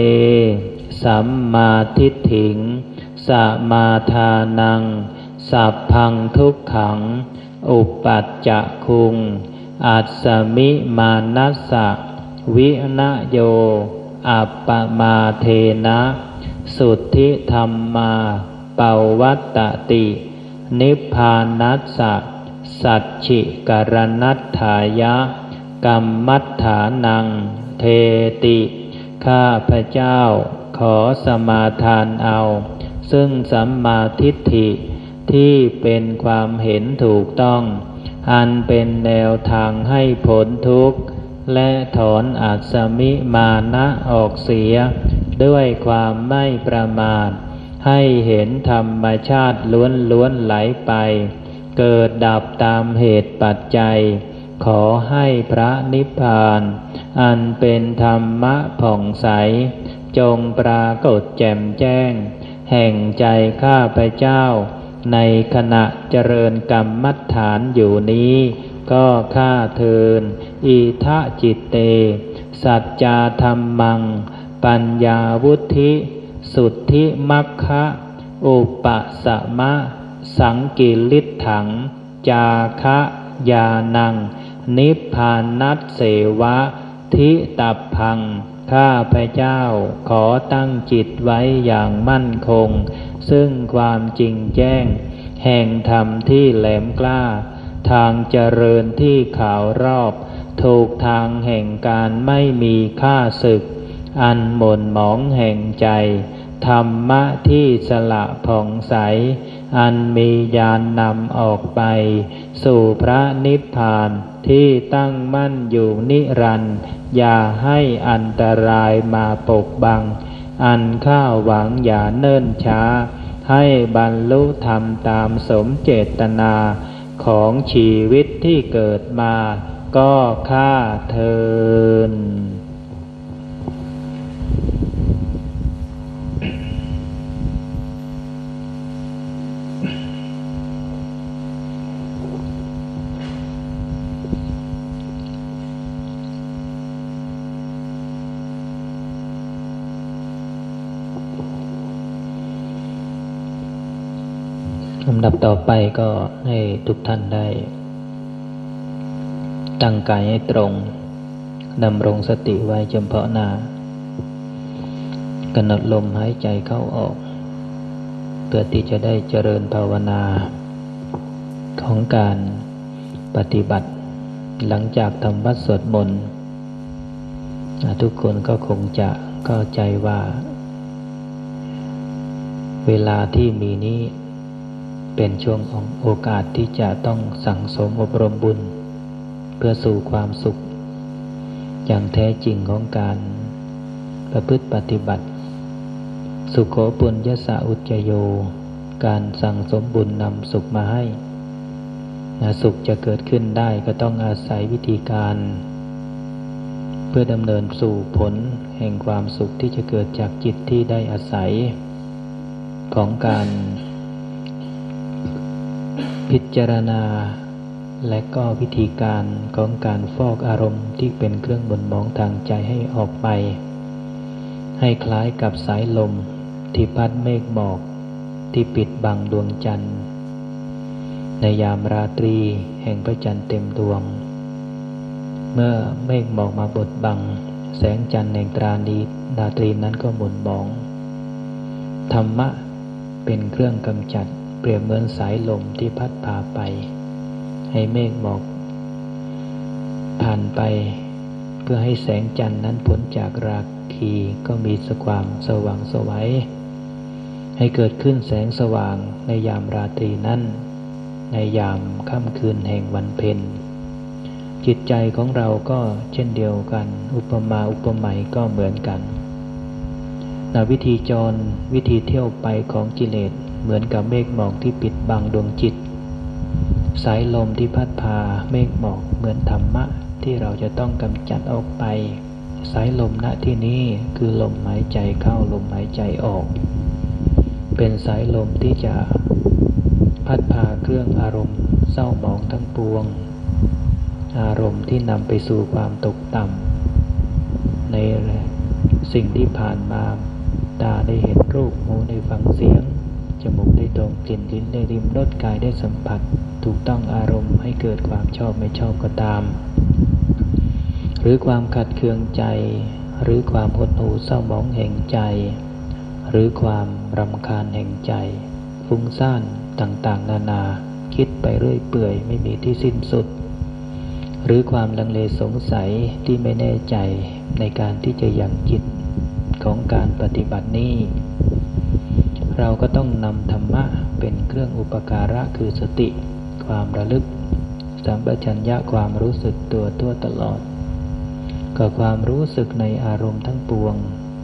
เอสัมมาทิฏฐิงสมาทานัง สัพพังทุกขัง อุปัจจะคุง อัสสมิมานัสสะวินโย อัปปมาเทนะ สุทธิธรรมมาเปาวัตตติ นิพพานัสสะสัจฉิกรณัตถายะ กัมมัฏฐานัง เทติ ข้าพระเจ้าขอสมาทานเอา ซึ่งสัมมาทิฏฐิที่เป็นความเห็นถูกต้อง อันเป็นแนวทางให้ผลทุกข์ และถอนอาสมิมานะออกเสีย ด้วยความไม่ประมาท ให้เห็นธรรมชาติล้วนๆไหลไป เกิดดับตามเหตุปัจจัย ขอให้พระนิพพาน อันเป็นธรรมะผ่องใส จงปรากฏแจ่มแจ้ง แห่งใจข้าพเจ้า ในขณะเจริญกรรมัฏฐานอยู่นี้ ก็ข้าเทินอิทะจิตเต สัจจาธรรมัง ปัญญาวุธิ สุทธิมัคคะอุปสมะ สังกิลิถัง จาคะยานัง นิพพานัสเสวะ ทิตับพัง ข้าพระเจ้าขอตั้งจิตไว้อย่างมั่นคง ซึ่งความจริงแจ้ง แห่งธรรมที่แหลมกล้า ทางเจริญที่ขาวรอบ ถูกทางแห่งการไม่มีค่าศึก อันหม่นหมองแห่งใจ ธรรมะที่สละผ่องใส อันมียานนำออกไป สู่พระนิพพานที่ตั้งมั่นอยู่นิรันดร์อย่าให้อันตรายมาปกบัง อันข้าหวังอย่าเนิ่นช้า ให้บรรลุธรรมตามสมเจตนาของชีวิตที่เกิดมา ก็ข้าเทินำดับต่อไปก็ให้ทุกท่านได้ ตั้งกายให้ตรงดำรงสติไว้เฉพาะหน้ากำหนดลมหายใจเข้าออก เพื่อที่จะได้เจริญภาวนา ของการปฏิบัติ หลังจากทำวัดสวดมนต์ทุกคนก็คงจะเข้าใจว่า เวลาที่มีนี้ เป็นช่วงของโอกาสที่จะต้องสั่งสมอบรมบุญ เพื่อสู่ความสุข อย่างแท้จริงของการประพฤติปฏิบัติ สุขโขปุญญสาอุจโย การสั่งสมบุญนำสุขมาให้นะสุขจะเกิดขึ้นได้ก็ต้องอาศัยวิธีการ เพื่อดำเนินสู่ผลแห่งความสุขที่จะเกิดจากจิตที่ได้อาศัยของการ พิจารณา และก็วิธีการของการฟอกอารมณ์ที่เป็นเครื่องบ่นมองทางใจให้ออกไป ให้คล้ายกับสายลมที่พัดเมฆหมอกที่ปิดบังดวงจันทร์ ในยามราตรีแห่งพระจันทร์เต็มดวง เมื่อเมฆหมอกมาบดบัง แสงจันทร์แห่งตรานีราตรีนั้นก็หมุนมอง ธรรมะเป็นเครื่องกำจัด ปรียบเหมือนสายลมที่พัดพาไป ให้เมฆหมอกผ่านไป เพื่อให้แสงจันทร์นั้นพ้นจากราคีก็มีสความสว่างสวัยให้เกิดขึ้นแสงสว่างในยามราตรีนั้น ในยามค่ำคืนแห่งวันเพ็ญจิตใจของเราก็เช่นเดียวกัน อุปมาอุปไมยก็เหมือนกัน วิธีจรวิธีเที่ยวไปของกิเลสเหมือนกับเมฆหมอกที่ปิดบังดวงจิต สายลมที่พัดพาเมฆหมอกเหมือนธรรมะที่เราจะต้องกำจัดออกไป สายลมณที่นี้คือลมหายใจเข้าลมหายใจออก เป็นสายลมที่จะพัดพาเครื่องอารมณ์เศร้าหมองทั้งปวง อารมณ์ที่นำไปสู่ความตกต่ำในสิ่งที่ผ่านมา ตาได้เห็นรูป หูได้ฟังเสียง จมูกได้ดมกลิ่นลิ้นได้ริมรสกายได้สัมผัส ถูกต้องอารมณ์ให้เกิดความชอบไม่ชอบก็ตาม หรือความขัดเคืองใจ หรือความหดหู่เศร้าหมองแห่งใจ หรือความรำคาญแห่งใจ ฟุ้งซ่านต่างๆ นานา คิดไปเรื่อยเปื่อยไม่มีที่สิ้นสุด หรือความลังเลสงสัยที่ไม่แน่ใจในการที่จะยังจิต ของการปฏิบัตินี้ เราก็ต้องนำธรรมะเป็นเครื่องอุปการะคือสติ ความระลึกสัมปชัญญะความรู้สึกตัวตัวตลอด กับความรู้สึกในอารมณ์ทั้งปวง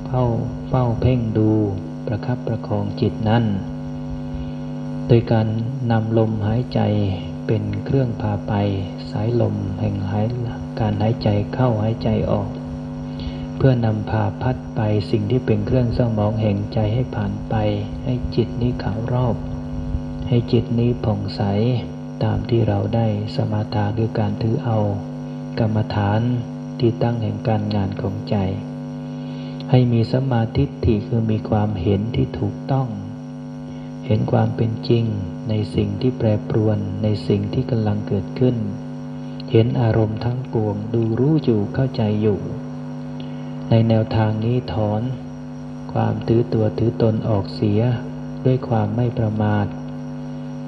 เฝ้าเฝ้าเพ่งดูประคับประคองจิตนั้น โดยการนำลมหายใจเป็นเครื่องพาไป สายลมแห่งหายการหายใจเข้าหายใจออก เพื่อนำพาพัดไปสิ่งที่เป็นเครื่องเศร้ามองแห่งใจให้ผ่านไป ให้จิตนี้ขาวรอบ ให้จิตนี้ผ่องใสตามที่เราได้สมาทาคือการถือเอา กรรมฐานที่ตั้งแห่งการงานของใจ ให้มีสมาธิที่คือมีความเห็นที่ถูกต้อง เห็นความเป็นจริงในสิ่งที่แปรปรวนในสิ่งที่กำลังเกิดขึ้น เห็นอารมณ์ทั้งปวงดูรู้อยู่เข้าใจอยู่ ในแนวทางนี้ถอน ความถือตัวถือตนออกเสีย ด้วยความไม่ประมาท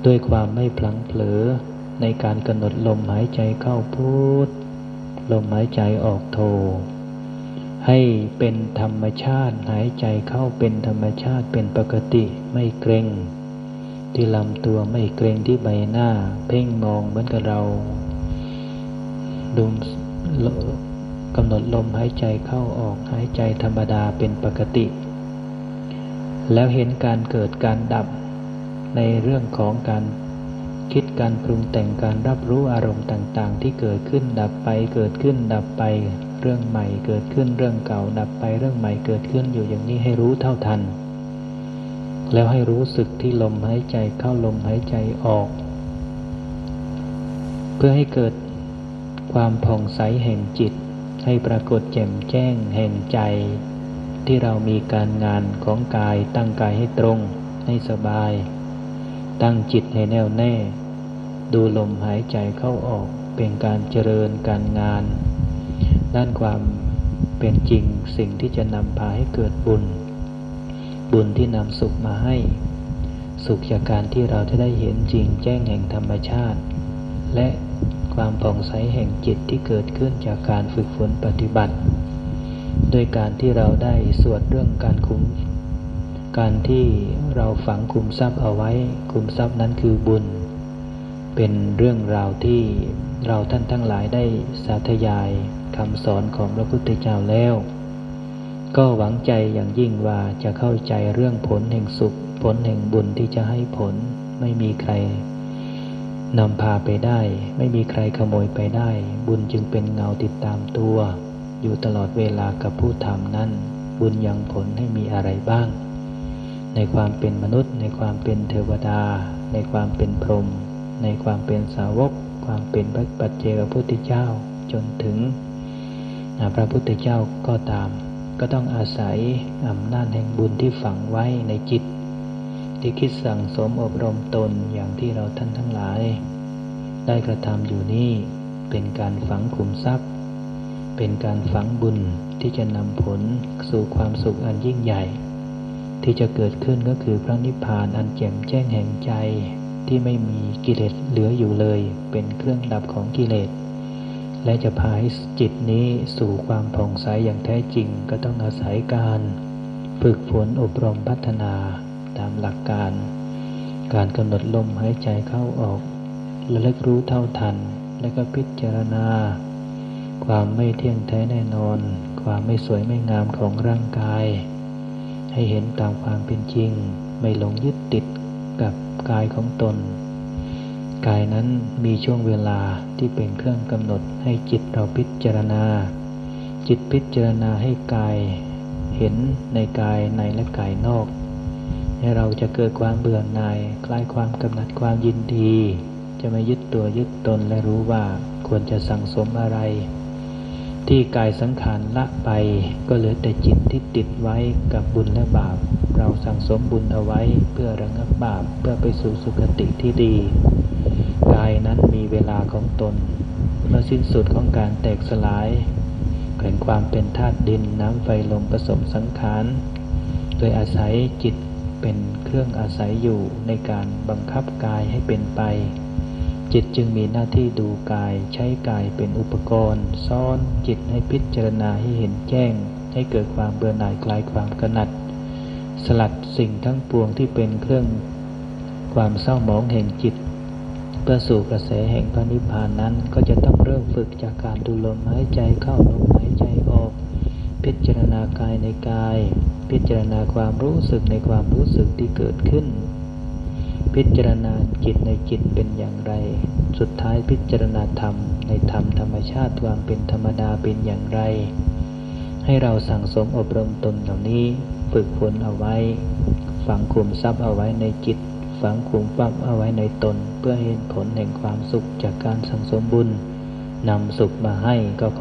ด้วยความไม่พลังเผลอ ในการกำหนดลมหายใจเข้าพูด ลมหายใจออกโท ให้เป็นธรรมชาติหายใจเข้าเป็นธรรมชาติเป็นปกติไม่เกรงที่ลำตัวไม่เกรงที่ใบหน้า เพ่งมองเหมือนกับเราดู กำหนดลมหายใจเข้าออกหายใจธรรมดาเป็นปกติ แล้วเห็นการเกิดการดับในเรื่องของการคิดการปรุงแต่งการรับรู้อารมณ์ต่างๆ ที่เกิดขึ้นดับไปเกิดขึ้นดับไปเรื่องใหม่เกิดขึ้นเรื่องเก่าดับไปเรื่องใหม่เกิดขึ้นอยู่อย่างนี้ให้รู้เท่าทัน แล้วให้รู้สึกที่ลมหายใจเข้าลมหายใจออก เพื่อให้เกิดความผ่องใสแห่งจิต ให้ปรากฏแจ่มแจ้งแห่งใจ ที่เรามีการงานของกายตั้งกายให้ตรง ให้สบาย ตั้งจิตให้แน่วแน่ ดูลมหายใจเข้าออกเป็นการเจริญการงาน ด้านความเป็นจริงสิ่งที่จะนำพาให้เกิดบุญ บุญที่นำสุขมาให้ สุขจากการที่เราจะได้เห็นจริงแจ้งแห่งธรรมชาติ และ ความผ่องใสแห่งจิตที่เกิดขึ้นจากการฝึกฝนปฏิบัติ โดยการที่เราได้สวดเรื่องการคุม การที่เราฝังคุมทรัพย์เอาไว้ คุมทรัพย์นั้นคือบุญ เป็นเรื่องราวที่เราท่านทั้งหลายได้สาธยายคำสอนของพระพุทธเจ้าแล้ว ก็หวังใจอย่างยิ่งว่าจะเข้าใจเรื่องผลแห่งสุข ผลแห่งบุญที่จะให้ผลไม่มีใคร นำพาไปได้ ไม่มีใครขโมยไปได้ บุญจึงเป็นเงาติดตามตัว อยู่ตลอดเวลากับผู้ทำนั้น บุญยังผลให้มีอะไรบ้าง ในความเป็นมนุษย์ ในความเป็นเทวดา ในความเป็นพรหมในความเป็นสาวก ความเป็นพระปัจเจกพุทธเจ้าจนถึงพระพุทธเจ้าก็ตาม ก็ต้องอาศัยอำนาจแห่งบุญที่ฝังไว้ในจิต ที่คิดสั่งสมอบรมตนอย่างที่เราท่านทั้งหลาย ได้กระทำอยู่นี่เป็นการฝังขุมทรัพย์ เป็นการฝังบุญที่จะนำผลสู่ความสุขอันยิ่งใหญ่ ที่จะเกิดขึ้นก็คือพระนิพพานอันแจ่มแจ้งแห่งใจที่ไม่มีกิเลสเหลืออยู่เลย เป็นเครื่องดับของกิเลส และจะพาให้จิตนี้สู่ความผ่องใสอย่างแท้จริงก็ต้องอาศัยการ ฝึกฝนอบรมพัฒนา ตามหลักการ การกำหนดลมหายใจเข้าออกระลึกรู้เท่าทัน และก็พิจารณา ความไม่เที่ยงแท้แน่นอน ความไม่สวยไม่งามของร่างกาย ให้เห็นตามความเป็นจริง ไม่หลงยึดติดกับกายของตน กายนั้นมีช่วงเวลาที่เป็นเครื่องกำหนดให้จิตเราพิจารณา จิตพิจารณาให้กาย เห็นในกายในและกายนอก ให้เราจะเกิดความเบื่อหน่ายคลายความกำหนัดความยินดี จะไม่ยึดตัวยึดตนและรู้ว่าควรจะสั่งสมอะไร ที่กายสังขารละไป ก็เหลือแต่จิตที่ติดไว้กับบุญและบาป เราสั่งสมบุญเอาไว้เพื่อระงับบาปเพื่อไปสู่สุคติที่ดี กายนั้นมีเวลาของตนเมื่อสิ้นสุดของการแตกสลายแห่งความเป็นธาตุดินน้ำไฟลมผสมสังขารโดยอาศัยจิต เป็นเครื่องอาศัยอยู่ในการบังคับกายให้เป็นไป จิตจึงมีหน้าที่ดูกายใช้กายเป็นอุปกรณ์ ซ่อนจิตให้พิจารณาให้เห็นแจ้ง ให้เกิดความเบื่อหน่ายคลายความกำหนัด สลัดสิ่งทั้งปวงที่เป็นเครื่องความเศร้าหมองแห่งจิตเพื่อสู่กระแสแห่งพระนิพพานนั้นก็จะต้องเริ่มฝึกจากการดูลมหายใจเข้าลมหายใจออก พิจารณากายในกาย พิจารณาความรู้สึกในความรู้สึกที่เกิดขึ้น พิจารณาจิตในจิตเป็นอย่างไร สุดท้ายพิจารณาธรรมในธรรมธรรมชาติความเป็นธรรมดาเป็นอย่างไร ให้เราสั่งสมอบรมตนเหล่านี้ฝึกฝนเอาไว้ ฝังคุมทรัพย์เอาไว้ในจิต ฝังคุมฟับเอาไว้ในตน เพื่อเห็นผลแห่งความสุขจากการสั่งสมบุญนำสุขมาให้ก็ขอ